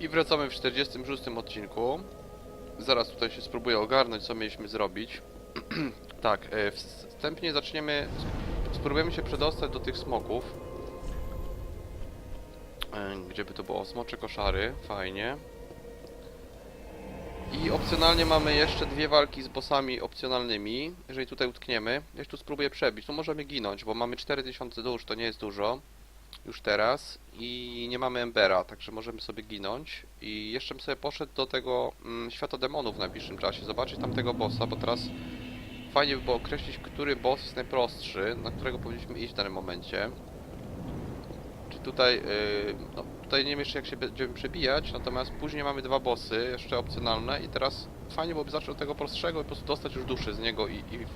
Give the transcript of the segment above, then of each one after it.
I wracamy w 46 odcinku. Zaraz tutaj się spróbuję ogarnąć, co mieliśmy zrobić. tak, e, wstępnie zaczniemy. Spróbujemy się przedostać do tych smoków. E, Gdzie by to było? Smocze koszary, fajnie. I opcjonalnie mamy jeszcze dwie walki z bossami opcjonalnymi. Jeżeli tutaj utkniemy, ja tu spróbuję przebić. Tu możemy ginąć, bo mamy 4000 dusz, to nie jest dużo. Już teraz. I nie mamy Embera, także możemy sobie ginąć. I jeszcze bym sobie poszedł do tego mm, świata demonów w najbliższym czasie. Zobaczyć tamtego bossa, bo teraz fajnie by było określić, który boss jest najprostszy, na którego powinniśmy iść w danym momencie. Czy tutaj, yy, no, tutaj nie wiem jeszcze jak się będziemy przebijać, natomiast później mamy dwa bossy, jeszcze opcjonalne i teraz fajnie byłoby zacząć od tego prostszego i po prostu dostać już duszy z niego i, i yy,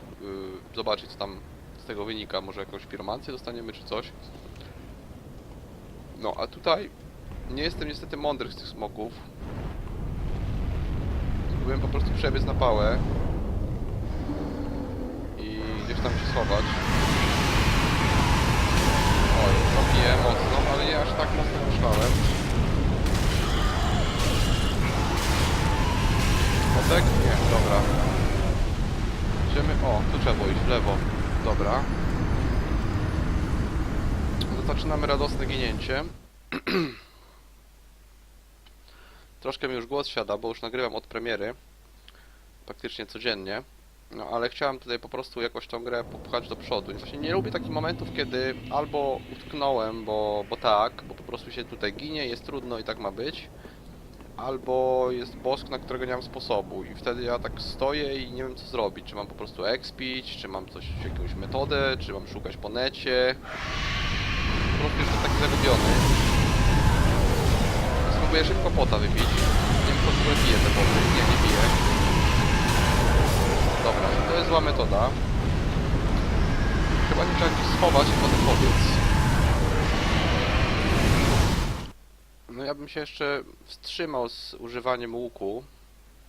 zobaczyć co tam z tego wynika, może jakąś piromancję dostaniemy czy coś. No, a tutaj nie jestem niestety mądry z tych smoków. Byłem po prostu przebiec na pałę i gdzieś tam się schować. Oj, robię mocno, ale nie aż tak mocno myślałem. Otek? Nie, dobra. Idziemy, o, tu trzeba było iść w lewo. Dobra. Zaczynamy radosne ginięcie. Troszkę mi już głos siada, bo już nagrywam od premiery. Praktycznie codziennie. No ale chciałem tutaj po prostu jakoś tą grę popchać do przodu. I Właśnie nie lubię takich momentów, kiedy albo utknąłem, bo, bo tak, bo po prostu się tutaj ginie, jest trudno i tak ma być. Albo jest bosk, na którego nie mam sposobu i wtedy ja tak stoję i nie wiem co zrobić. Czy mam po prostu expić, czy mam coś, jakąś metodę, czy mam szukać po necie. Po prostu jestem taki zagubiony. Spróbuję szybko pota wypić. Nie wiem, w ogóle bije te poty. Nie, nie bije. Dobra, to jest zła metoda. Chyba nie trzeba gdzieś schować i potem pobiec. No ja bym się jeszcze wstrzymał z używaniem łuku,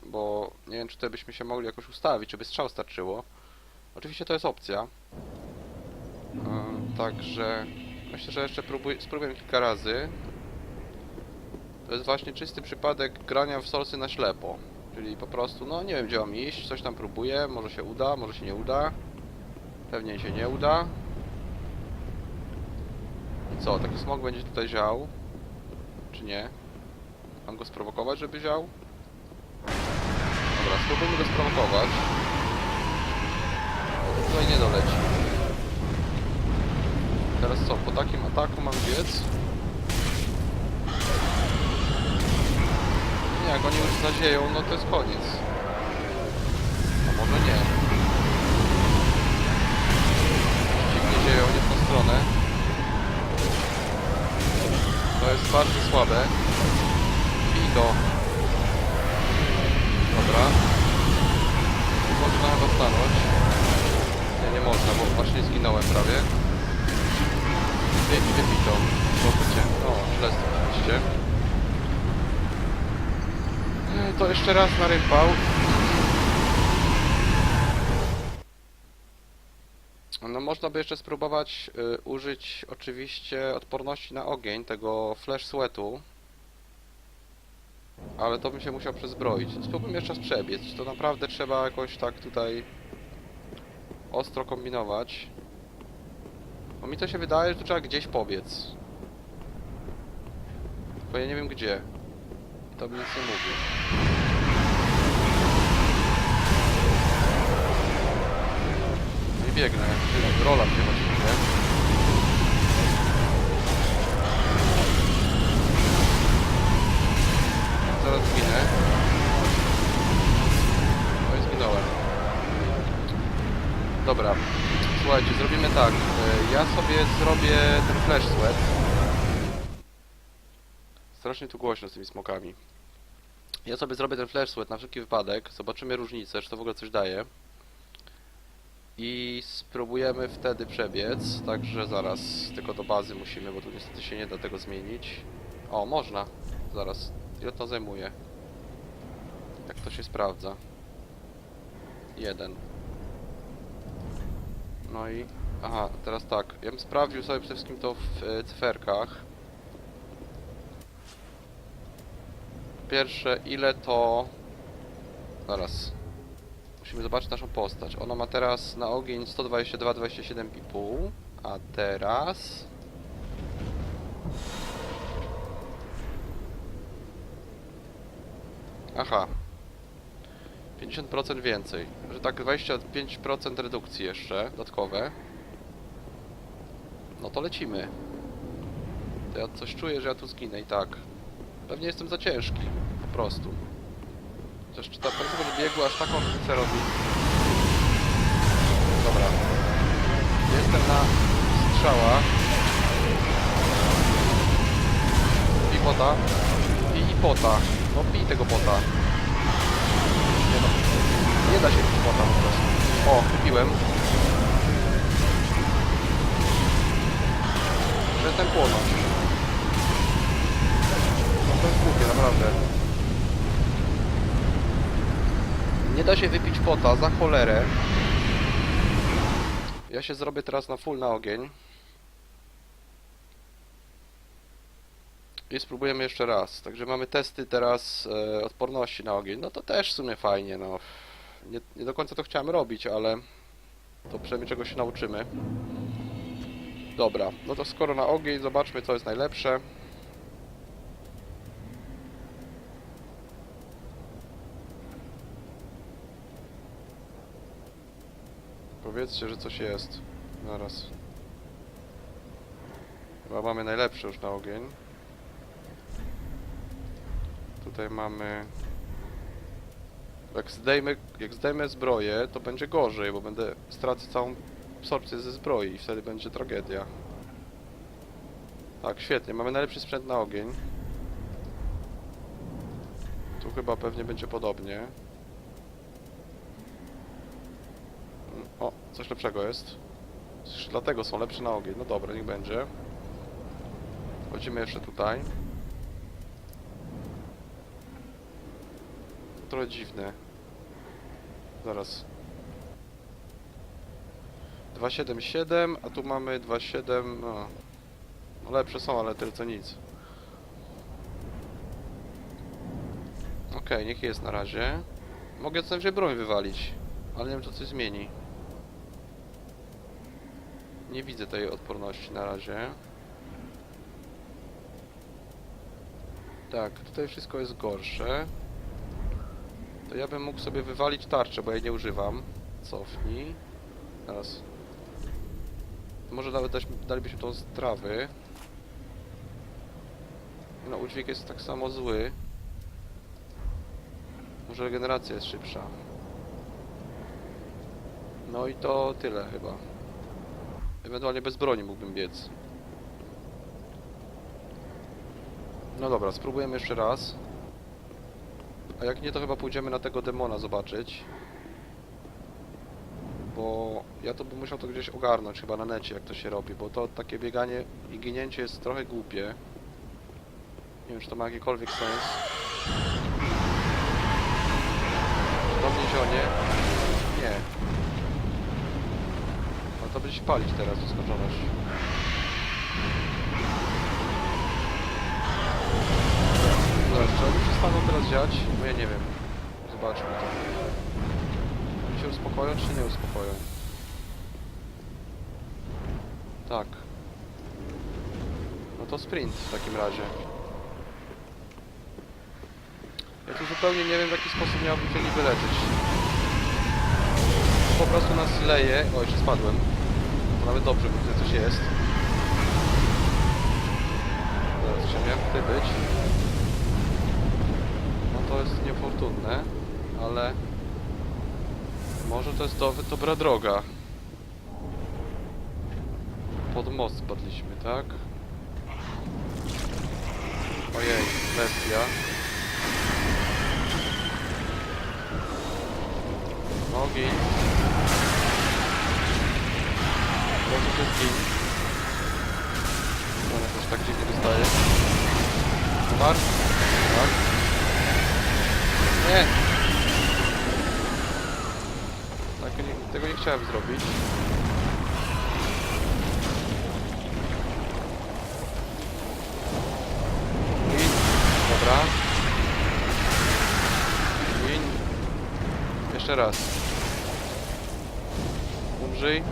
bo nie wiem, czy tutaj byśmy się mogli jakoś ustawić, żeby strzał starczyło. Oczywiście to jest opcja. E, Także myślę, że jeszcze próbuj, spróbuję kilka razy. To jest właśnie czysty przypadek grania w solsy na ślepo. Czyli po prostu, no nie wiem gdzie mam iść, coś tam próbuję, może się uda, może się nie uda. Pewnie się nie uda. I co, taki smog będzie tutaj ział? Czy nie? Mam go sprowokować, żeby ział? Dobra, spróbujmy go sprowokować. Tutaj nie doleci. Teraz co, po takim ataku mam biec? Nie, jak oni już zazieją, no to jest koniec. A może nie. Dziwnie zieją, nie w tą stronę. To jest bardzo słabe. I to. Dobra. Można chyba stanąć. Nie, nie można, bo właśnie zginąłem prawie. Wypij, wypij to. Zobaczcie. O, źle oczywiście. To jeszcze raz na rympał. No można by jeszcze spróbować y, użyć oczywiście odporności na ogień, tego flash sweatu. Ale to bym się musiał przezbroić. Spróbujmy jeszcze raz przebiec. To naprawdę trzeba jakoś tak tutaj ostro kombinować. Bo mi to się wydaje, że to trzeba gdzieś pobiec. Tylko ja nie wiem gdzie. To mi nic nie mówi. Nie biegnę, jak rola mnie właściwie. Zaraz zginę. No i zginąłem. Dobra, słuchajcie, zrobimy tak. E, Ja sobie zrobię ten flash sweat. Strasznie tu głośno z tymi smokami. Ja sobie zrobię ten flash sweat na wszelki wypadek. Zobaczymy różnicę, czy to w ogóle coś daje. I spróbujemy wtedy przebiec. Także zaraz tylko do bazy musimy, bo tu niestety się nie da tego zmienić. O, można. Zaraz. Ile to zajmuje? Jak to się sprawdza? Jeden. No i... Aha, teraz tak. Ja bym sprawdził sobie przede wszystkim to w e, cyferkach. pierwsze, ile to... Zaraz. Musimy zobaczyć naszą postać. Ona ma teraz na ogień 122, 27,5. A teraz... Aha. 50% więcej. Że tak 25% redukcji jeszcze, dodatkowe. No to lecimy. To ja coś czuję, że ja tu zginę i tak. Pewnie jestem za ciężki, po prostu. Chociaż czy ta prędkość biegu aż taką różnicę robi? Dobra. Jestem na strzała. Pij pota. Pij pota. No pij tego pota. Nie no. Da się pić pota po prostu. O, wypiłem. Przestań płonąć. No to jest głupie, naprawdę. Nie da się wypić pota za cholerę. Ja się zrobię teraz na full na ogień. I spróbujemy jeszcze raz. Także mamy testy teraz e, odporności na ogień. No to też w sumie fajnie, no. Nie, nie do końca to chciałem robić, ale to przynajmniej czegoś się nauczymy. Dobra, no to skoro na ogień, zobaczmy co jest najlepsze. Powiedzcie, że coś jest. Zaraz. Chyba mamy najlepsze już na ogień. Tutaj mamy... Jak zdejmę, jak zdejmę zbroję, to będzie gorzej, bo będę stracę całą absorpcję ze zbroi i wtedy będzie tragedia. Tak, świetnie, mamy najlepszy sprzęt na ogień. Tu chyba pewnie będzie podobnie. O, coś lepszego jest. Dlatego są lepsze na ogień. No dobra, niech będzie. Chodzimy jeszcze tutaj. Trochę dziwne. Zaraz. 277, a tu mamy 27. No. no lepsze są, ale tyle co nic. Okej, niech jest na razie. Mogę co najwyżej broń wywalić, ale nie wiem czy coś zmieni. Nie widzę tej odporności na razie. Tak, tutaj wszystko jest gorsze. To ja bym mógł sobie wywalić tarczę, bo ja jej nie używam. Cofnij. Teraz. Może nawet dać, dalibyśmy tą z trawy. No, udźwięk jest tak samo zły. Może regeneracja jest szybsza. No i to tyle chyba. Ewentualnie bez broni mógłbym biec. No dobra, spróbujemy jeszcze raz. A jak nie, to chyba pójdziemy na tego demona zobaczyć. Bo ja to bym musiał to gdzieś ogarnąć chyba na necie, jak to się robi, bo to takie bieganie i ginięcie jest trochę głupie. Nie wiem, czy to ma jakikolwiek sens. Czy to więzionie? Nie. No to będzie palić teraz, nieskończoność. Dobra, czy oni przestaną teraz dziać? Bo ja nie wiem. Zobaczmy to. Oni się uspokoją, czy nie uspokoją? Tak. No to sprint w takim razie. Ja tu zupełnie nie wiem w jaki sposób miałbym się niby leczyć. Po prostu nas leje. O, jeszcze spadłem. To nawet dobrze, bo tutaj coś jest. Zaraz się miałem tutaj być. To jest niefortunne, ale może to jest do, dobra droga. Pod most spadliśmy, tak? Ojej, bestia. Ogień. Proszę zgiń. Ona też tak dziwnie dostaje. Umarł? Tak. Nie! Tego nie, tego nie chciałem zrobić. Win. Dobra. Win. Jeszcze raz. Umrzyj.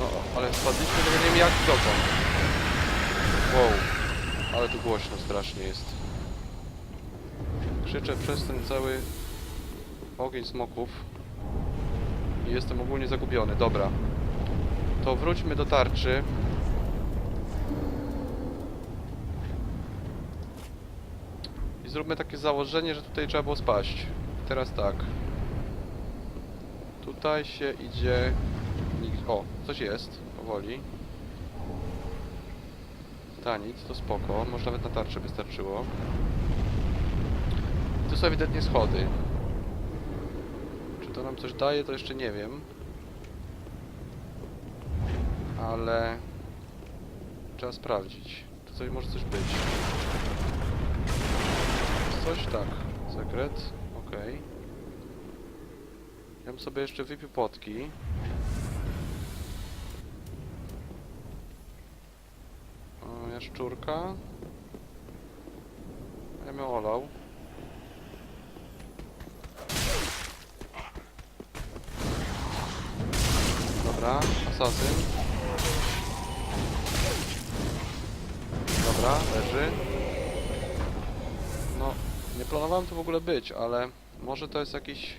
No, ale spadliśmy, tego nie wiem jak dokąd. Wow. Ale to głośno strasznie jest. Krzyczę przez ten cały ogień smoków. I jestem ogólnie zagubiony. Dobra. To wróćmy do tarczy. I zróbmy takie założenie, że tutaj trzeba było spaść. Teraz tak. Tutaj się idzie... O, coś jest. Powoli. Tanic, to spoko. Może nawet na tarczę wystarczyło. Są ewidentnie schody. Czy to nam coś daje, to jeszcze nie wiem. Ale... Trzeba sprawdzić. Tu coś może coś być. Coś tak. Sekret. Okej. Ja bym sobie jeszcze wypił potki. Jaszczurka. Ja bym olał. Dobra, asasyn. Dobra, leży. No, nie planowałem tu w ogóle być, ale może to jest jakiś...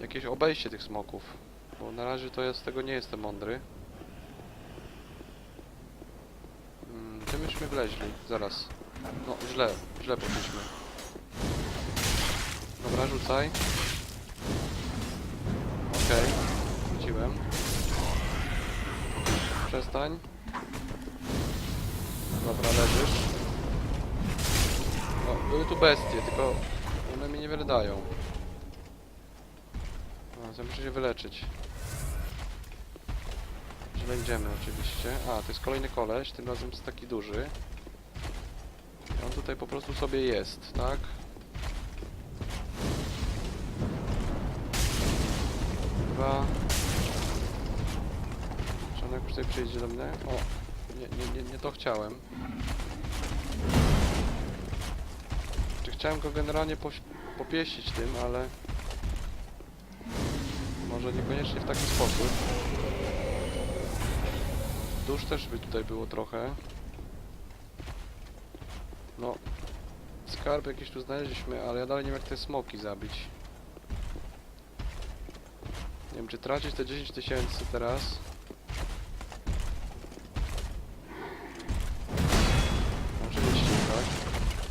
Jakieś obejście tych smoków. Bo na razie to ja z tego nie jestem mądry. Mm, Gdzie myśmy wleźli? Zaraz. No, źle, źle poszliśmy. Dobra, rzucaj. Okej, rzuciłem. Przestań. Dobra, leżysz. O, były tu bestie, tylko one mi niewiele dają. To muszę się wyleczyć. Źle idziemy oczywiście. A, to jest kolejny koleś, tym razem jest taki duży. I On tutaj po prostu sobie jest, tak? Dwa. Tutaj przyjdzie do mnie? O, nie, nie, nie, nie to chciałem. Czy chciałem go generalnie popieścić tym, ale... Może niekoniecznie w taki sposób. Dusz też by tutaj było trochę. No, skarb jakiś tu znaleźliśmy, ale ja dalej nie wiem jak te smoki zabić. Nie wiem czy tracić te 10 tysięcy teraz.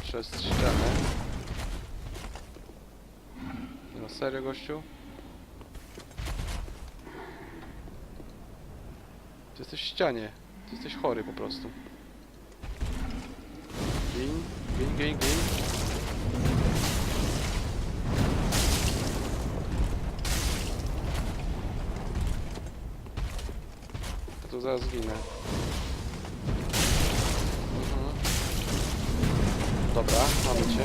Przez ścianę. No serio gościu? Ty jesteś w ścianie. Ty jesteś chory po prostu. Gin, gin, gin, gin. Tu zaraz zginę. Dobra, mamy cię.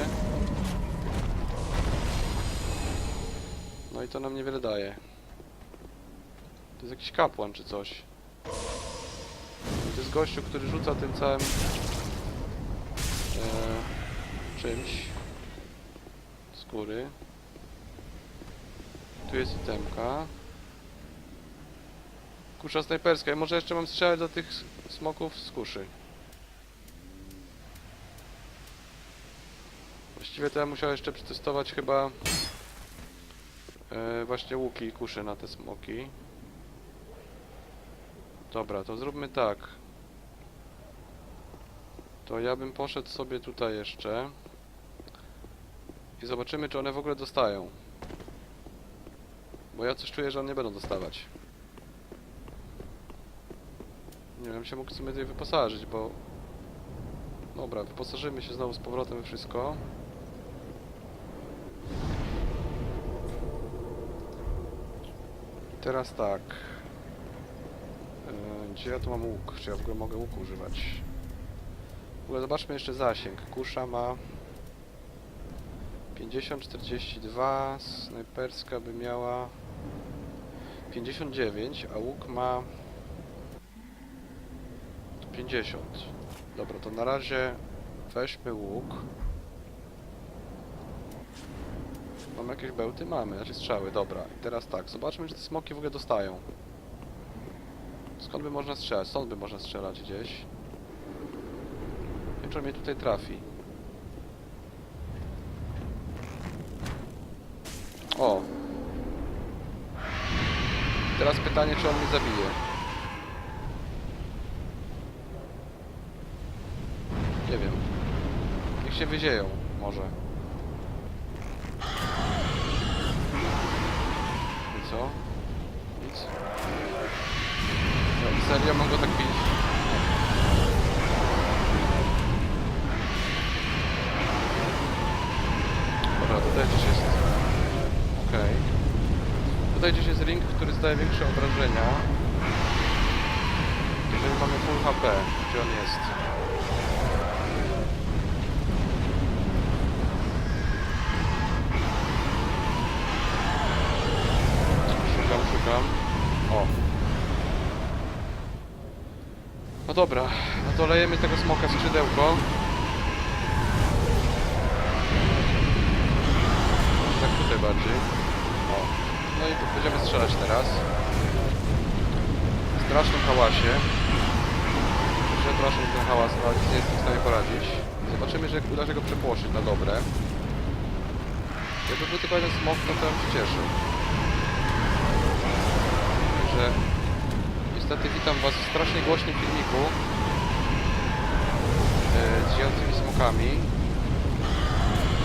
No i to nam niewiele daje. To jest jakiś kapłan czy coś. To jest gościu, który rzuca tym całym e, czymś z góry. Tu jest itemka. Kusza snajperska. I może jeszcze mam strzelać do tych smoków z kuszy. Właściwie to ja musiał jeszcze przetestować chyba e, właśnie łuki i kusze na te smoki. Dobra, to zróbmy tak. To ja bym poszedł sobie tutaj jeszcze. I zobaczymy, czy one w ogóle dostają. Bo ja coś czuję, że one nie będą dostawać. Nie wiem, się mógł w sumie tutaj wyposażyć, bo... Dobra, wyposażymy się znowu z powrotem we wszystko. I teraz tak. Yy, Gdzie ja tu mam łuk? Czy ja w ogóle mogę łuku używać? W ogóle zobaczmy jeszcze zasięg. Kusza ma 50, 42, snajperska by miała 59, a łuk ma 50. Dobra, to na razie weźmy łuk. Mamy jakieś bełty? Mamy, znaczy strzały, dobra. I teraz tak, zobaczmy, czy te smoki w ogóle dostają. Skąd by można strzelać? Stąd by można strzelać gdzieś. On mnie tutaj trafi. O! Teraz pytanie, czy on mnie zabije. Nie wiem. Niech się wyzieją, może. Serio go tak bić? Dobra, tutaj gdzieś jest... Okej. Tutaj gdzieś jest ring, który zdaje większe obrażenia. Jeżeli mamy full HP, gdzie on jest? No dobra, no to lejemy tego smoka skrzydełko. Tak tutaj bardziej. O. No i tu będziemy strzelać teraz. W strasznym hałasie. Przepraszam ten hałas, ale nic nie jestem w stanie poradzić. Zobaczymy, że uda się go przepłoszyć na dobre. Jakby był tylko jeden smok, to to bym się cieszył. Także niestety witam Was w strasznie głośnym filmiku e, z ziejącymi smokami.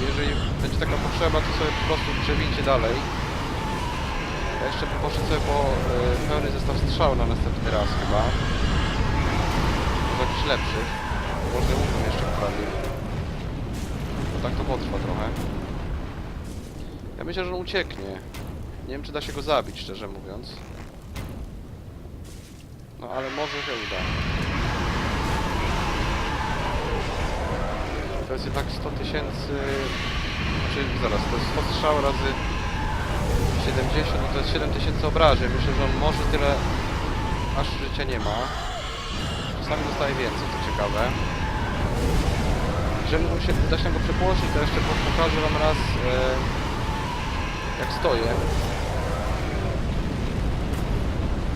Jeżeli będzie taka potrzeba, to sobie po prostu przewincie dalej. Ja jeszcze poszedł sobie po e, pełny zestaw strzał na następny raz chyba. Może jakichś lepszych. Może używam jeszcze poprawię. Bo tak to potrwa trochę. Ja myślę, że on ucieknie. Nie wiem, czy da się go zabić, szczerze mówiąc. No, ale może się uda. To jest jednak 100 tysięcy... Znaczy, zaraz, to jest 100 strzał razy 70, no to jest 7 tysięcy obrażeń. Myślę, że on może tyle... Aż życia nie ma. Czasami dostaje więcej, to ciekawe. Jeżeli mu się uda się go przepłoszyć, to jeszcze po- pokażę wam raz... E, jak stoję.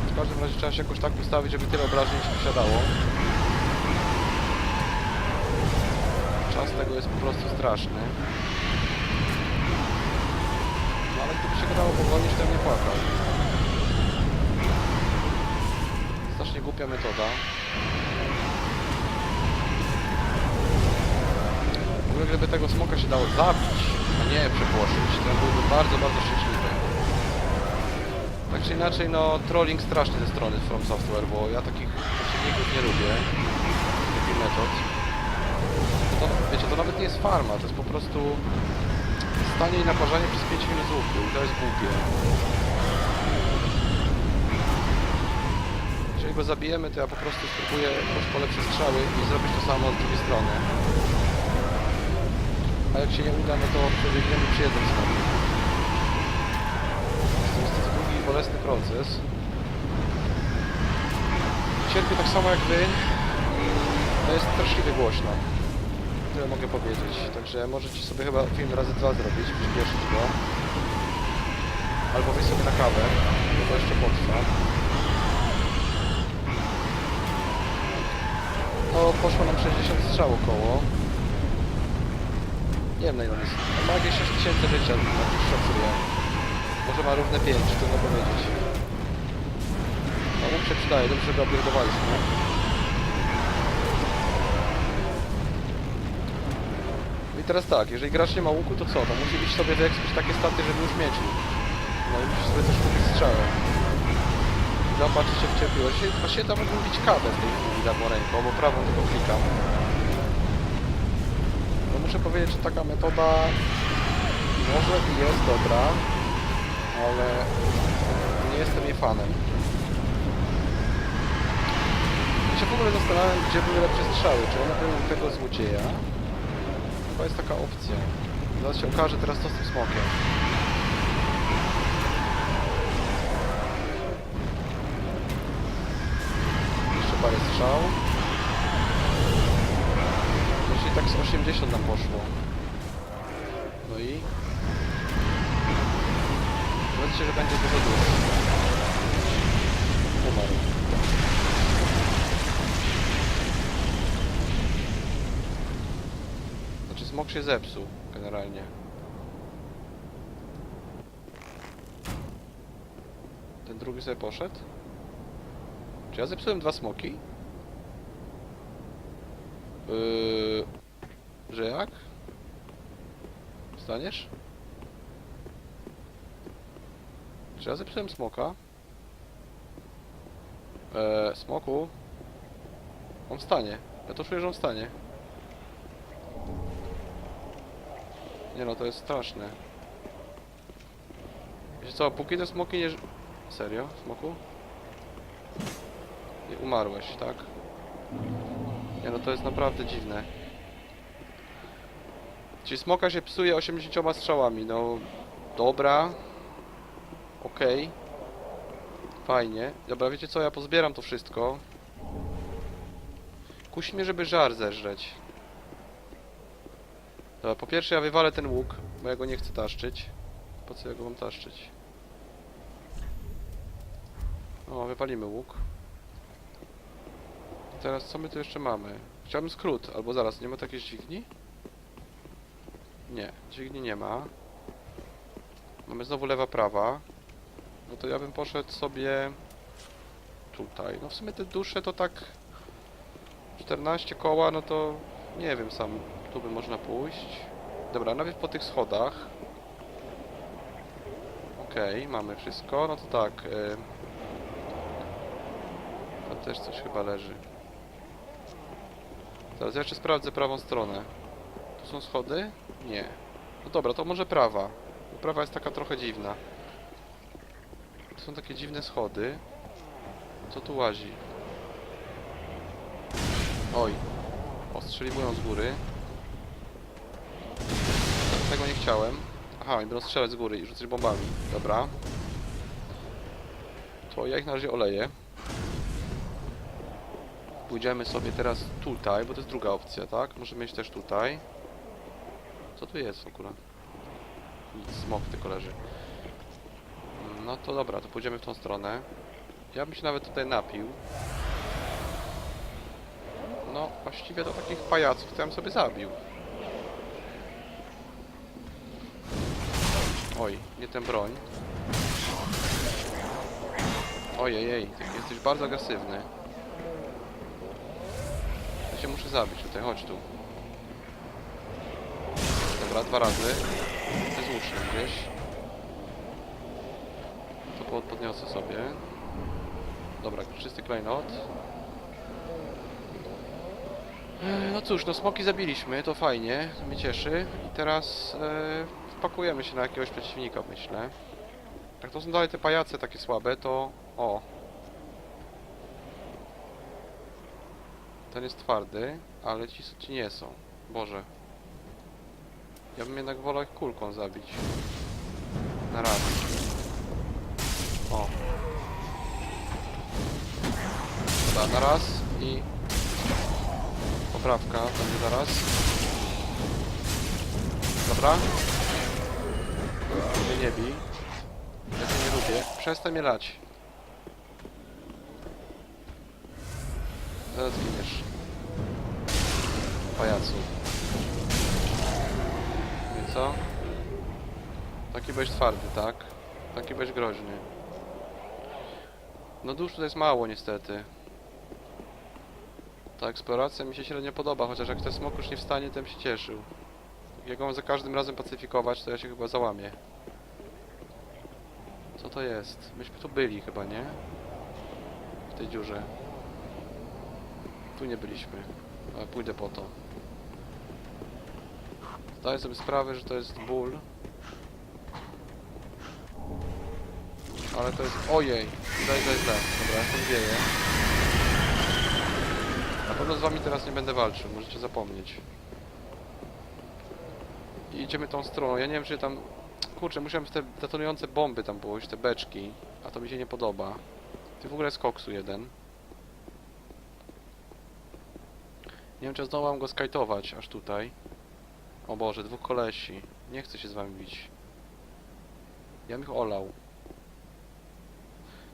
W każdym razie trzeba się jakoś tak ustawić, żeby tyle obrażeń się posiadało. Czas tego jest po prostu straszny. No ale gdyby się go dało pogonić, to nie płakał. Strasznie głupia metoda. W ogóle gdyby tego smoka się dało zabić, a nie przepłoszyć, to ja byłbym bardzo, bardzo szczęśliwy. Tak czy inaczej, no trolling straszny ze strony From Software, bo ja takich przeciwników nie lubię. Takich metod. To, wiecie, to nawet nie jest farma, to jest po prostu stanie i naparzanie przez 5 minut z łuku i to jest głupie. Jeżeli go zabijemy, to ja po prostu spróbuję lepsze strzały i zrobić to samo z drugiej strony. A jak się nie uda, no to przebiegniemy przy jednym smoku. To jest to długi i bolesny proces. Cierpię tak samo jak wy. To jest straszliwie głośno. Tyle mogę powiedzieć. Także możecie sobie chyba film razy dwa zrobić, przyspieszyć go. Albo wyjść sobie na kawę, bo to jeszcze potrwa. No poszło nam 60 strzał około. Nie wiem na ile jest. Ma jakieś 6000 życia, tak już szacuję. Może ma równe 5, trudno powiedzieć. No mu się przydaje, dobrze że go obiegowaliśmy. I teraz tak, jeżeli gracz nie ma łuku, to co? To musi być sobie wyekspić takie staty, żeby już mieć. No i musi sobie też kupić strzałę. Zobaczycie w cierpliwości. Właściwie tam mógłbym bić kawę w tej chwili lewą ręką, bo prawą tylko klikam. No muszę powiedzieć, że taka metoda może i jest dobra, ale nie jestem jej fanem. Ja się w ogóle zastanawiam, gdzie były lepsze strzały. Czy one były u tego złodzieja? Chyba jest taka opcja. Zaraz się okaże teraz to z tym smokiem. Jeszcze parę strzał. Jeśli tak z 80 nam poszło. No i... Powiedzcie, że będzie dużo. Umarł. Znaczy smok się zepsuł, generalnie. Ten drugi sobie poszedł? Czy ja zepsułem dwa smoki? Yy, że jak? Staniesz? Czy ja zepsułem smoka? Eee, smoku? On wstanie. Ja to czuję, że on wstanie. Nie no, to jest straszne. Wiecie co, póki te smoki nie... Serio? Smoku? Nie umarłeś, tak? Nie no, to jest naprawdę dziwne. Czyli smoka się psuje 80 strzałami, no... Dobra. Okej. Fajnie. Dobra, wiecie co, ja pozbieram to wszystko. Kusi mnie, żeby żar zeżreć. Dobra, po pierwsze ja wywalę ten łuk, bo ja go nie chcę taszczyć. Po co ja go mam taszczyć? O, wypalimy łuk. Teraz co my tu jeszcze mamy? Chciałbym skrót, albo zaraz, nie ma takiej dźwigni? Nie, dźwigni nie ma. Mamy znowu lewa, prawa. No to ja bym poszedł sobie tutaj. No w sumie te dusze to tak 14 koła, no to nie wiem sam, tu by można pójść. Dobra, nawet po tych schodach. Okej, mamy wszystko, no to tak. Y... Tam też coś chyba leży. Teraz jeszcze sprawdzę prawą stronę. Tu są schody? Nie. No dobra, to może prawa. Prawa jest taka trochę dziwna. Są takie dziwne schody. Co tu łazi? Oj. Ostrzeliwują z góry. Tego nie chciałem. Aha, oni będą strzelać z góry i rzucać bombami. Dobra. To ja ich na razie oleję. Pójdziemy sobie teraz tutaj, bo to jest druga opcja, tak? Możemy mieć też tutaj. Co tu jest w ogóle? Nic, smok tylko leży. No to dobra, to pójdziemy w tą stronę. Ja bym się nawet tutaj napił. No, właściwie to takich pajaców to ja bym sobie zabił. Oj, nie tę broń. Ojej, jej, ty jesteś bardzo agresywny. Ja cię muszę zabić tutaj, chodź tu. Dobra, dwa razy. Jest łuczny gdzieś. Podniosę sobie. Dobra, czysty klejnot. No cóż, no smoki zabiliśmy, to fajnie, to mnie cieszy. I teraz e, wpakujemy się na jakiegoś przeciwnika, myślę. Jak to są dalej te pajace takie słabe, to... O! Ten jest twardy, ale ci, ci nie są. Boże. Ja bym jednak wolał kulką zabić. Na raz. O. Dobra, na raz i... Poprawka, będzie zaraz. Dobra. Mnie nie bij. Ja cię nie lubię. Przestań mnie lać. Zaraz zginiesz. Pajacu. I co? Taki byłeś twardy, tak? Taki byłeś groźny. No dusz tutaj jest mało niestety. Ta eksploracja mi się średnio podoba, chociaż jak ten smok już nie wstanie, to bym się cieszył. Jak go za każdym razem pacyfikować, to ja się chyba załamię. Co to jest? Myśmy tu byli chyba, nie? W tej dziurze. Tu nie byliśmy. Ale pójdę po to. Zdaję sobie sprawę, że to jest ból. Ale to jest... Ojej! Źle, źle, źle. Dobra, ja to wieję. Na pewno z wami teraz nie będę walczył, możecie zapomnieć. I idziemy tą stroną. Ja nie wiem, czy tam... Kurczę, musiałem te detonujące bomby tam położyć, te beczki. A to mi się nie podoba. Ty w ogóle jest koksu jeden. Nie wiem, czy zdołam go skajtować aż tutaj. O Boże, dwóch kolesi. Nie chcę się z wami bić. Ja bym ich olał.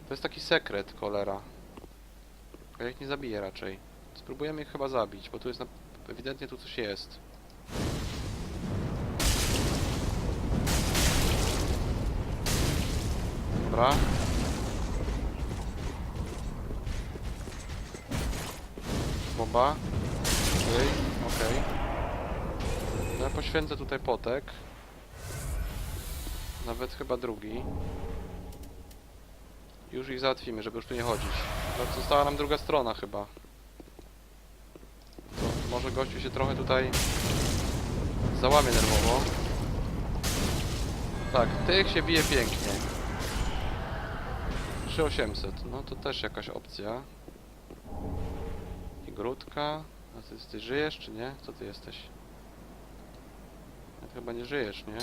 To jest taki sekret, cholera. A ja ich nie zabiję raczej. Spróbujemy ich chyba zabić, bo tu jest na... ewidentnie tu coś jest. Dobra. Bomba. Okej, okej. No ja poświęcę tutaj potek. Nawet chyba drugi. Już ich załatwimy, żeby już tu nie chodzić. No, została nam druga strona chyba. To może gościu się trochę tutaj załamie nerwowo. Tak, tych się bije pięknie. 3800, no to też jakaś opcja. I grudka. A ty, ty żyjesz czy nie? Co ty jesteś? Ty chyba nie żyjesz, nie?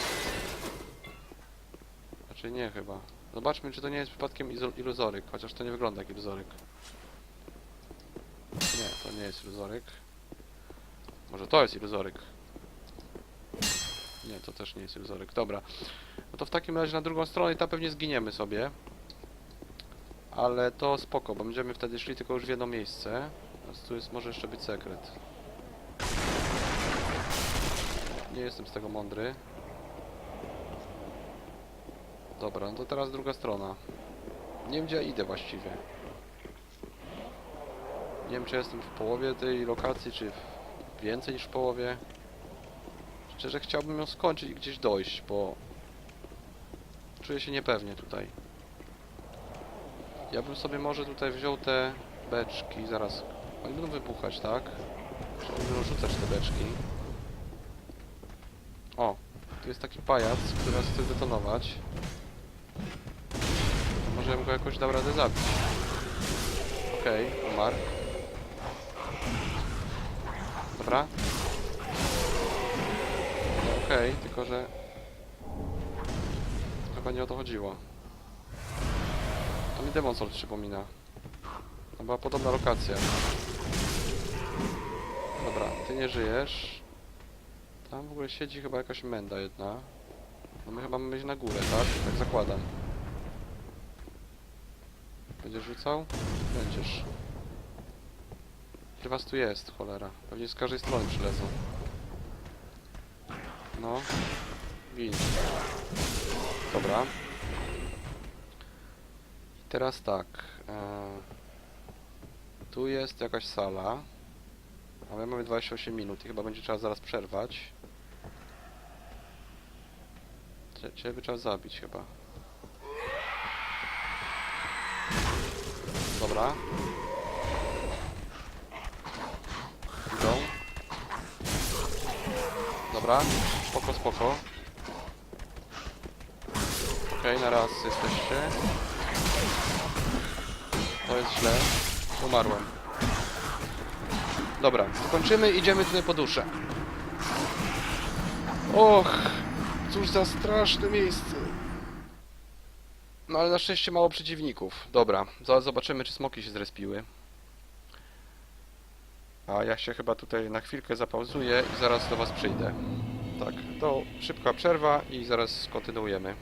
Raczej nie chyba. Zobaczmy, czy to nie jest przypadkiem iluzoryk, chociaż to nie wygląda jak iluzoryk. Nie, to nie jest iluzoryk. Może to jest iluzoryk. Nie, to też nie jest iluzoryk. Dobra. No to w takim razie na drugą stronę i tam pewnie zginiemy sobie. Ale to spoko, bo będziemy wtedy szli tylko już w jedno miejsce. Teraz tu jest, może jeszcze być sekret. Nie jestem z tego mądry. Dobra, no to teraz druga strona. Nie wiem gdzie ja idę właściwie. Nie wiem czy jestem w połowie tej lokacji, czy więcej niż w połowie. Szczerze chciałbym ją skończyć i gdzieś dojść, bo czuję się niepewnie tutaj. Ja bym sobie może tutaj wziął te beczki, zaraz. Oni będą wybuchać, tak? Czy będą rzucać te beczki? O, tu jest taki pajac, który nas chce detonować. To może ja bym go jakoś dał radę zabić. Okej, umarł. Dobra. Okej, tylko że... Chyba nie o to chodziło. To mi Demon Souls przypomina. To była podobna lokacja. Dobra, ty nie żyjesz. Tam w ogóle siedzi chyba jakaś menda jedna. No my chyba mamy iść na górę, tak? Tak zakładam. Będziesz rzucał? Będziesz. Ile was tu jest, cholera? Pewnie z każdej strony przylezą. No. Gin. Dobra. I teraz tak. E, tu jest jakaś sala. A my mamy 28 minut i chyba będzie trzeba zaraz przerwać. Cie- Ciebie trzeba zabić chyba. Dobra. Idą. Dobra, spoko, spoko. Okej, na raz jesteście. To jest źle. Umarłem. Dobra, kończymy, idziemy tutaj po duszę. Och, cóż za straszne miejsce. No ale na szczęście mało przeciwników. Dobra, zaraz zobaczymy, czy smoki się zrespiły. A ja się chyba tutaj na chwilkę zapauzuję i zaraz do Was przyjdę. Tak, to szybka przerwa i zaraz kontynuujemy.